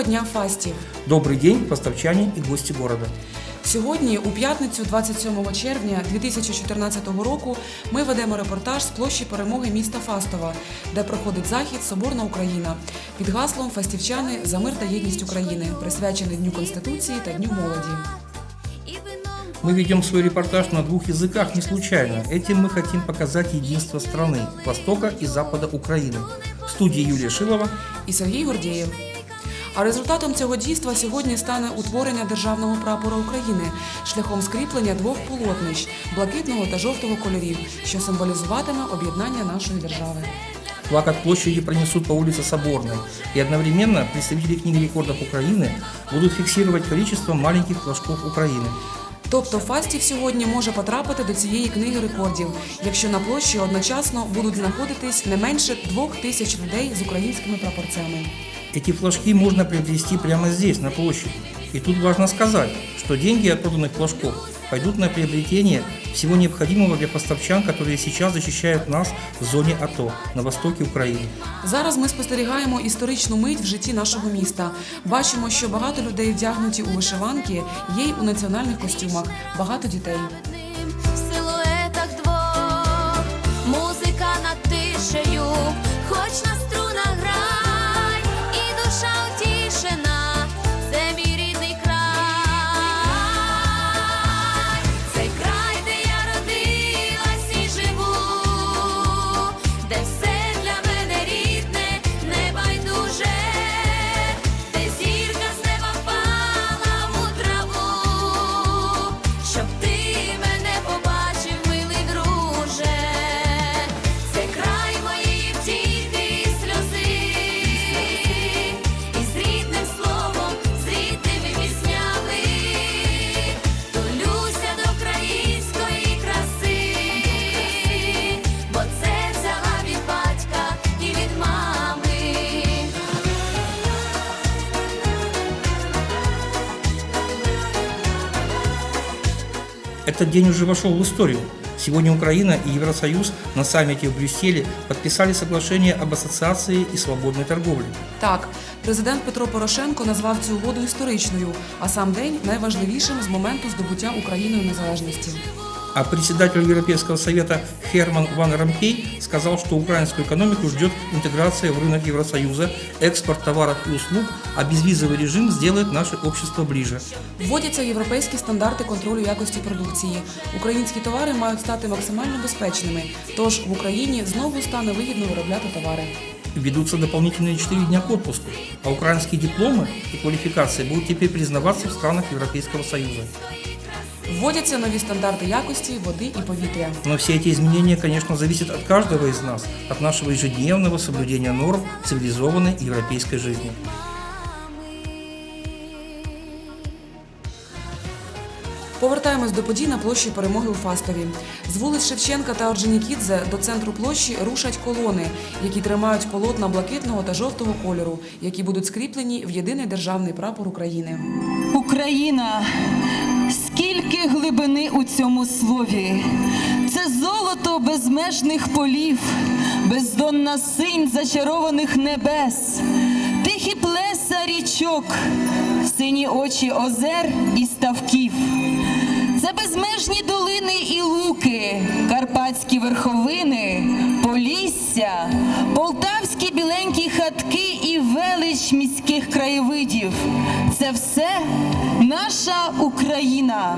Всесвітнього дня фастів. Добрый день, поставчане и гости города. Сьогодні, у п'ятницю, 27 червня 2014 року, ми ведемо репортаж з площі перемоги міста Фастова, де проходить захід Соборна Україна під гаслом Фастівчани за мир та єдність України, присвячений Дню Конституції та Дню молоді. Мы ведем свой репортаж на двух языках не случайно. Этим мы хотим показать единство страны, Востока и Запада Украины. В студии Юлия Шилова. і Сергій Гордєєв. А результатом цього дійства сьогодні стане утворення державного прапора України шляхом скріплення двох полотнищ блакитного та жовтого кольорів, що символізуватиме об'єднання нашої держави. Флаг от площади пронесут по улице Соборной. И одновременно представители книги рекордов Украины будут фиксировать количество маленьких флажков Украины. Тобто Фастів сьогодні може потрапити до цієї книги рекордів, якщо на площі одночасно будуть знаходитись не менше двох тисяч людей з українськими прапорцями. Эти флажки можно приобрести прямо здесь, на площади. И тут важно сказать, что деньги от проданных флажков пойдут на приобретение всего необходимого для поставчан, которые сейчас защищают нас в зоне АТО на востоке Украины. Зараз ми спостерігаємо історичну мить в житті нашого міста. Бачимо, що багато людей вдягнуті у вишиванки, є й у національних костюмах, багато дітей. Этот день уже вошел в историю. Сегодня Украина и Евросоюз на саммите в Брюсселе подписали соглашение об ассоциации и свободной торговле. Так, президент Петро Порошенко назвав цю угоду історичною, а сам день найважливішим з моменту здобуття Україною незалежності. А председатель Европейского совета Херман Ван Ромпей сказал, что украинскую экономику ждет интеграция в рынок Евросоюза, экспорт товаров и услуг, а безвизовый режим сделает наше общество ближе. Вводяться європейські стандарти контролю якості продукції. Українські товари мають стати максимально безпечними. Тож в Україні знову стане вигідно виробляти товари. Ведутся дополнительные 4 дня к отпуску, а украинские дипломы и квалификации будут теперь признаваться в странах Европейского Союза. Вводяться нові стандарти якості води і повітря. Но все эти изменения, конечно, зависят от каждого из нас, от нашего ежедневного соблюдения норм цивилизованной европейской жизни. Повертаємось до подій на площі перемоги у Фастові. З вулиць Шевченка та Орджонікідзе до центру площі рушать колони, які тримають полотна блакитного та жовтого кольору, які будуть скріплені в єдиний державний прапор України. Україна, скільки глибини у цьому слові, це золото безмежних полів, бездонна синь зачарованих небес, тихі плеса річок, сині очі озер і ставків. Це безмежні долини і луки, карпатські верховини, полісся, полтавські біленькі хатки і велич міських краєвидів. Це все наша Україна.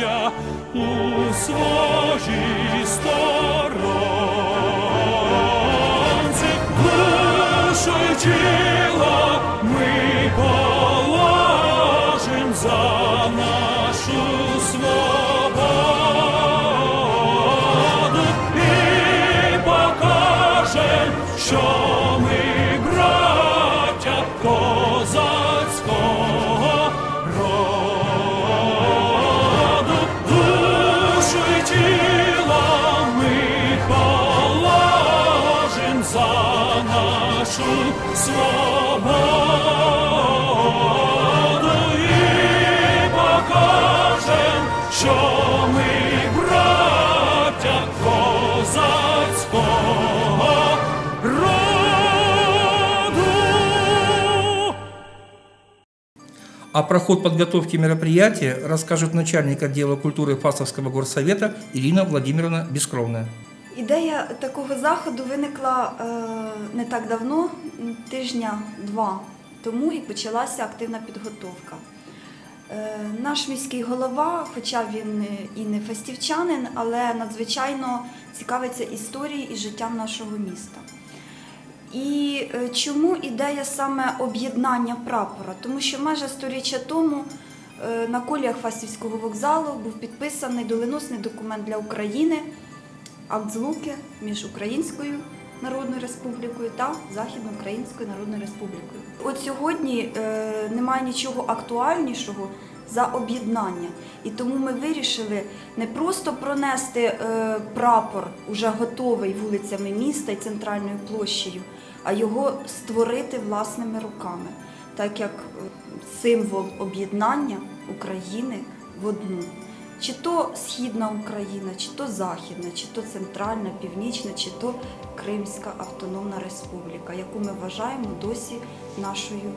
браття, у своїй сторонці, А про ход подготовки мероприятия расскажет начальник отдела культуры Фастовского горсовета Ирина Владимировна Бескровная. Ідея такого заходу виникла е, не так давно, тижня-два тому, і почалася активна підготовка. Е, наш міський голова, хоча він і не фестівчанин, але надзвичайно цікавиться історією і життям нашого міста. І е, чому ідея саме об'єднання прапора? Тому що майже сторіччя тому е, на коліях Фастівського вокзалу був підписаний доленосний документ для України акт злуки між Українською Народною Республікою та Західноукраїнською Народною Республікою. От сьогодні е, немає нічого актуальнішого за об'єднання. І тому ми вирішили не просто пронести прапор, уже готовий вулицями міста і центральною площею, а його створити власними руками, так як е, символ об'єднання України в одну. Чи то Східна Україна, чи то Західна, чи то Центральна, Північна, чи то Кримська Автономна Республіка, яку ми вважаємо досі нашою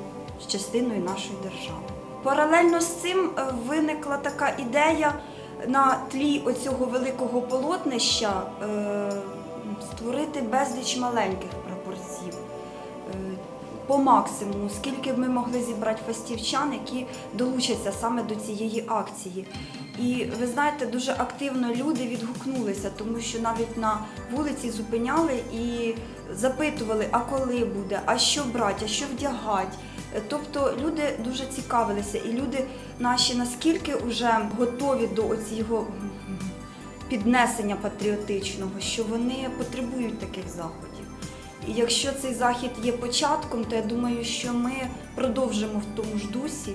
частиною нашої держави. Паралельно з цим е, виникла така ідея на тлі оцього великого полотнища е, створити безліч маленьких По максимуму, скільки б ми могли зібрати фастівчан, які долучаться саме до цієї акції. І ви знаєте, дуже активно люди відгукнулися, тому що навіть на вулиці зупиняли і запитували, а коли буде, а що брати, а що вдягати. Тобто люди дуже цікавилися, і люди наші наскільки вже готові до оцього піднесення патріотичного, що вони потребують таких заходів. Якщо цей захід є початком, то я думаю, що ми продовжимо в тому ж дусі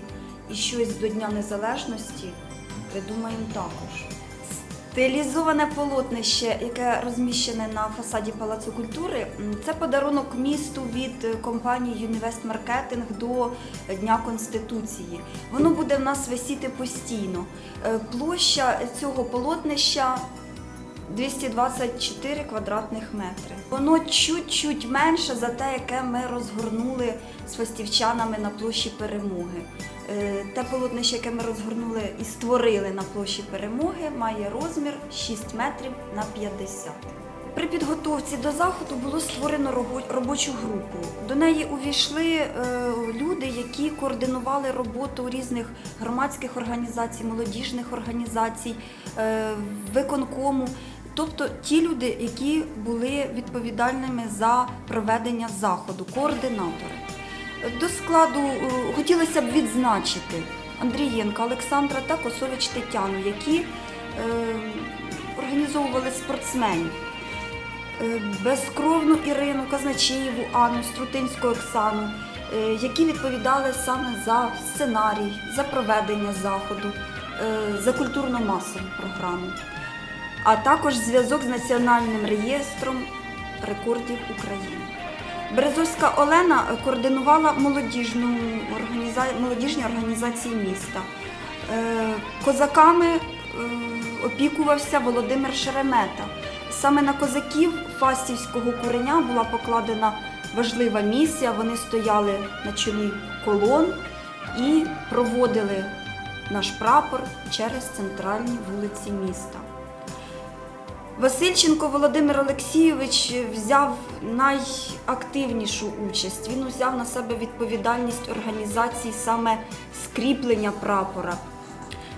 і щось до Дня Незалежності придумаємо також. Стилізоване полотнище, яке розміщене на фасаді Палацу культури, це подарунок місту від компанії Юнівест Маркетинг до Дня Конституції. Воно буде в нас висіти постійно. Е, Площа цього полотнища 224 квадратних метри. Воно чуть-чуть менше за те, яке ми розгорнули з фастівчанами на площі перемоги. Е, Те полотнище, яке ми розгорнули і створили на площі перемоги, має розмір 6 метрів на 50. При підготовці до заходу було створено робо- робочу групу. До неї увійшли е, люди, які координували роботу різних громадських організацій, молодіжних організацій, е, виконкому. Тобто ті люди, які були відповідальними за проведення заходу, координатори. До складу е, хотілося б відзначити Андрієнка Олександра та Косович Тетяну, які е, організовували спортсменів. Е, Безкровну Ірину, Казначеєву Анну, Струтинську Оксану, які відповідали саме за сценарій, за проведення заходу, за культурно-масову програму, а також зв'язок з Національним реєстром рекордів України. Березовська Олена координувала молодіжну організа... молодіжні організації міста. Е, козаками е, опікувався Володимир Шеремета. Саме на козаків Фастівського куреня була покладена важлива місія. Вони стояли на чолі колон і проводили наш прапор через центральні вулиці міста. Васильченко Володимир Олексійович взяв найактивнішу участь. Він взяв на себе відповідальність організації саме скріплення прапора.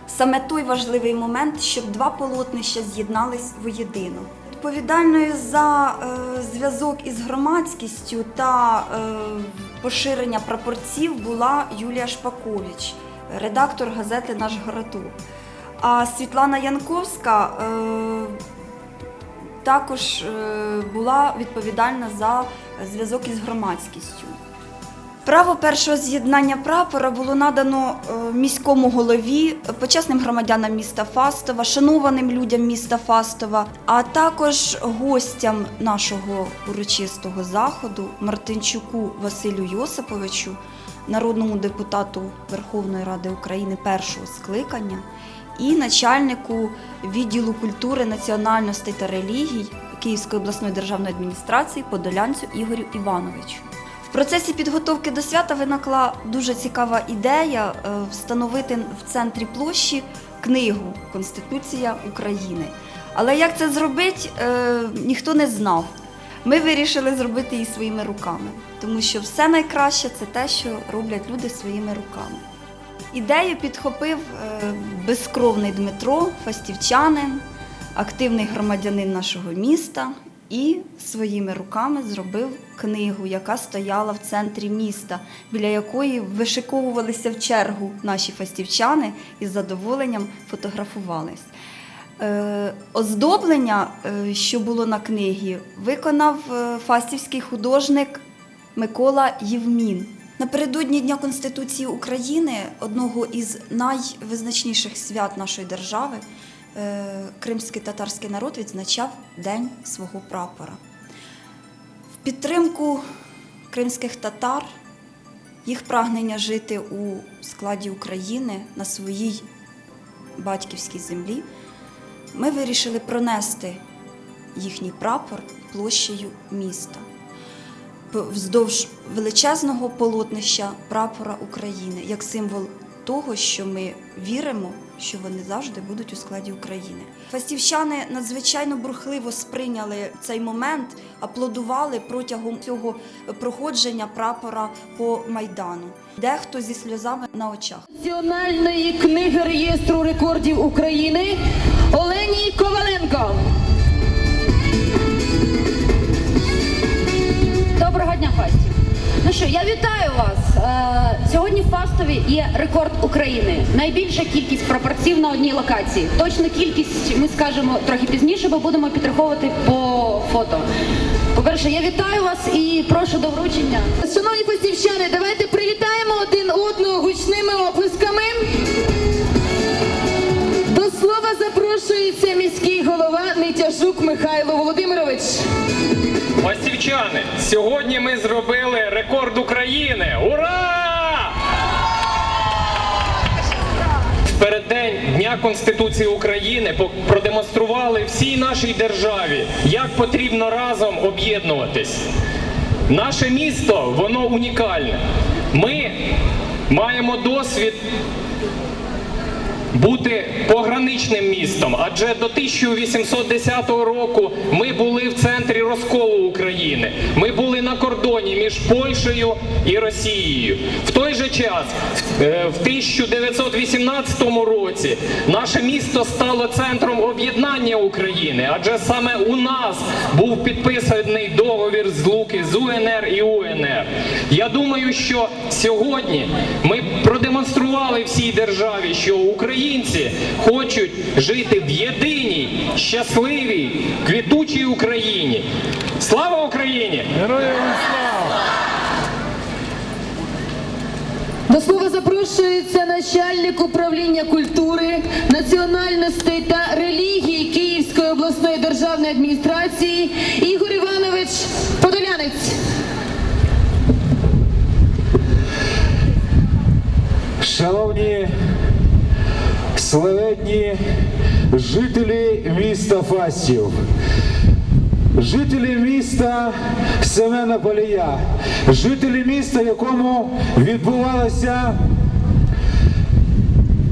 Саме той важливий момент, щоб два полотнища з'єднались воєдино. Відповідальною за е, зв'язок із громадськістю та е, поширення прапорців була Юлія Шпакович, редактор газети Наш городок. А Світлана Янковська. Е, також е, була відповідальна за зв'язок із громадськістю. Право першого з'єднання прапора було надано е, міському голові, почесним громадянам міста Фастова, шанованим людям міста Фастова, а також гостям нашого урочистого заходу Мартинчуку Василю Йосиповичу, народному депутату Верховної Ради України першого скликання і начальнику відділу культури національностей та релігій Київської обласної державної адміністрації Подолянцю Ігорю Івановичу. В процесі підготовки до свята виникла дуже цікава ідея е, встановити в центрі площі книгу Конституція України. Але як це зробити, е, ніхто не знав. Ми вирішили зробити її своїми руками, тому що все найкраще це те, що роблять люди своїми руками. Ідею підхопив е, безкровний Дмитро, фастівчанин, активний громадянин нашого міста, і своїми руками зробив книгу, яка стояла в центрі міста, біля якої вишиковувалися в чергу наші фастівчани і з задоволенням фотографувались. Е, оздоблення, е, що було на книгі, виконав фастівський художник Микола Євмін. Напередодні Дня Конституції України, одного із найвизначніших свят нашої держави, е, кримський татарський народ відзначав День свого прапора. В підтримку кримських татар, їх прагнення жити у складі України на своїй батьківській землі, ми вирішили пронести їхній прапор площею міста вздовж величезного полотнища прапора України як символ того, що ми віримо, що вони завжди будуть у складі України. Фастівчани надзвичайно бурхливо сприйняли цей момент, аплодували протягом цього проходження прапора по майдану. Дехто зі сльозами на очах національної книги реєстру рекордів України Олені Коваленко. Доброго дня, Фастів! Ну що, я вітаю вас. Е, сьогодні в Фастові є рекорд України. Найбільша кількість прапорців на одній локації. Точну кількість ми скажемо трохи пізніше, бо будемо підраховувати по фото. По-перше, я вітаю вас і прошу до вручення. Шановні фастівчани, давайте привітаємо один одного гучними оплесками слова запрошується міський голова Нетяжук Михайло Володимирович. Осівчани, сьогодні ми зробили рекорд України. Ура! В переддень Дня Конституції України продемонстрували всій нашій державі, як потрібно разом об'єднуватись. Наше місто воно унікальне. Ми маємо досвід бути пограничним містом, адже до 1810 року ми були в центрі розколу України. Ми були на кордоні між Польщею і Росією. В той же час, е, в 1918 році, наше місто стало центром об'єднання України, адже саме у нас був підписаний договір з Луки з УНР і УНР. Я думаю, що сьогодні ми продемонстрували всій державі, що українці хочуть жити в єдиній, щасливій, квітучій Україні. Слава Україні! Героям слава! До слова запрошується начальник управління культури, національностей та релігії Київської обласної державної адміністрації Ігор. Шановні славетні жителі міста Фастів, жителі міста Семена Полія, жителі міста, якому відбувалося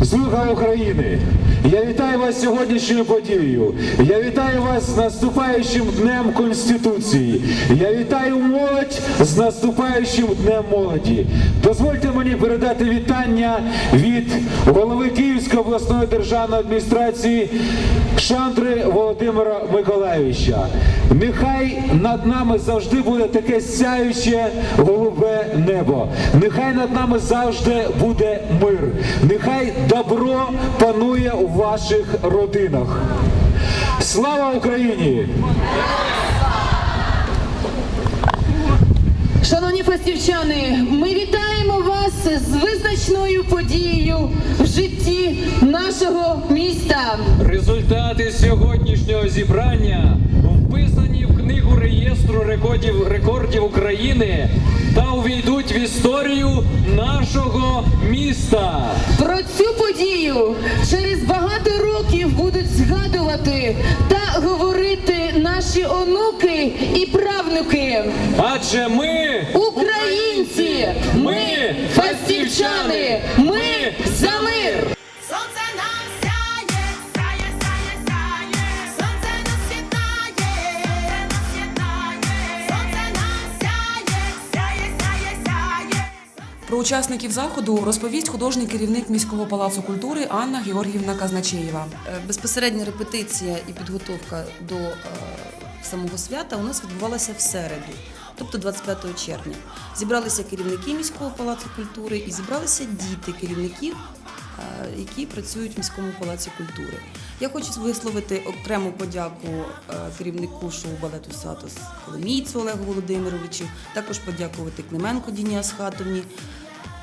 Слуга України. Я вітаю вас сьогоднішньою подією. Я вітаю вас з наступаючим днем Конституції. Я вітаю молодь з наступаючим днем молоді. Дозвольте мені передати вітання від голови Київської обласної державної адміністрації Шандри Володимира Миколаєвича. Нехай над нами завжди буде таке сяюче голубе небо. Нехай над нами завжди буде мир. Нехай добро панує у ваших родинах. Слава Україні! Шановні фастівчани, ми вітаємо вас з визначною подією в житті нашого міста. Результати сьогоднішнього зібрання вписані книгу реєстру рекордів, рекордів України та увійдуть в історію нашого міста. Про цю подію через багато років будуть згадувати та говорити наші онуки і правнуки. Адже ми Українці, ми фастівчани, ми за мир. Про учасників заходу розповість художній керівник міського палацу культури Анна Георгіївна Казначеєва. Е, Безпосередня репетиція і підготовка до е, самого свята у нас відбувалася в середу, тобто 25 червня. Зібралися керівники міського палацу культури і зібралися діти керівників, які працюють в міському палаці культури. Я хочу висловити окрему подяку е, керівнику шоу балету Сатос Коломійцю Олегу Володимировичу, також подякувати Клименко Діні Асхатовні,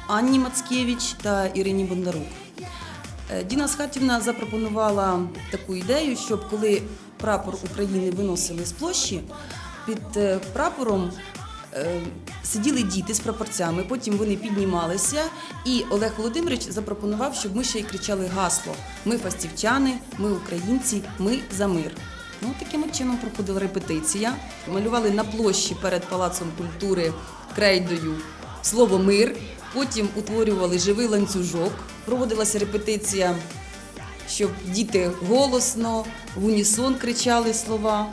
Анні Мацкевич та Ірині Бондарук. Е, Діна Схатівна запропонувала таку ідею, щоб коли прапор України виносили з площі, під е, прапором е, сиділи діти з прапорцями, потім вони піднімалися, і Олег Володимирович запропонував, щоб ми ще й кричали гасло: Ми фастівчани, ми українці, ми за мир. Ну, таким чином проходила репетиція. Малювали на площі перед Палацом культури крейдою слово мир. Потім утворювали живий ланцюжок. Проводилася репетиція, щоб діти голосно в унісон кричали слова.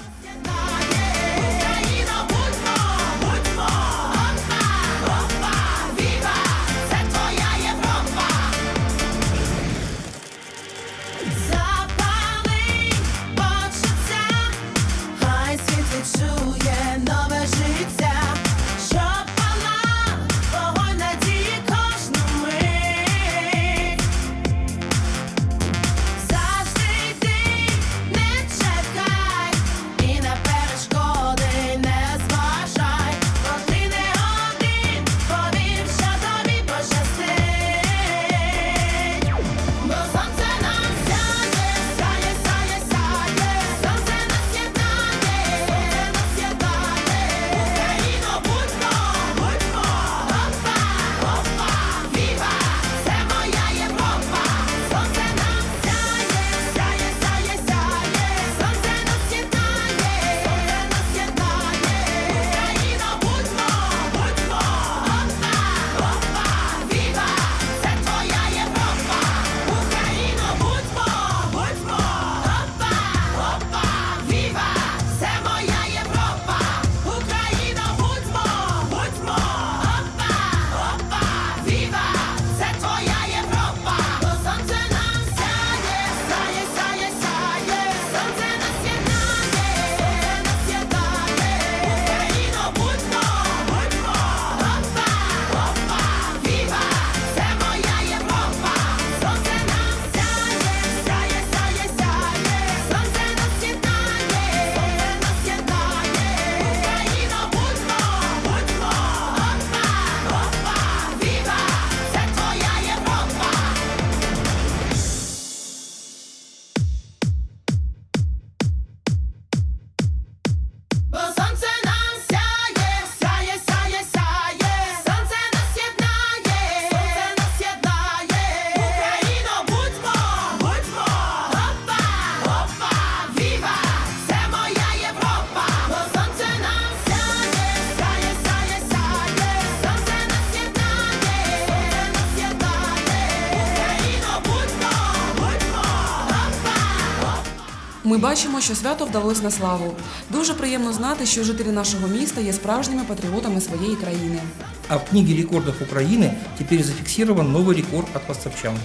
Ми бачимо, що свято вдалося на славу. Дуже приємно знати, що жителі нашого міста є справжніми патріотами своєї країни. А в книге рекордов Украины теперь зафиксирован новый рекорд от поставчан.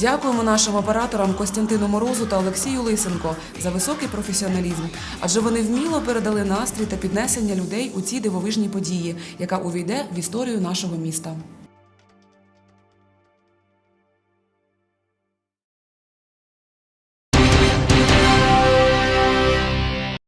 Дякуємо нашим операторам Костянтину Морозу та Олексію Лисенко за високий професіоналізм, адже вони вміло передали настрій та піднесення людей у ці дивовижні події, яка увійде в історію нашого міста.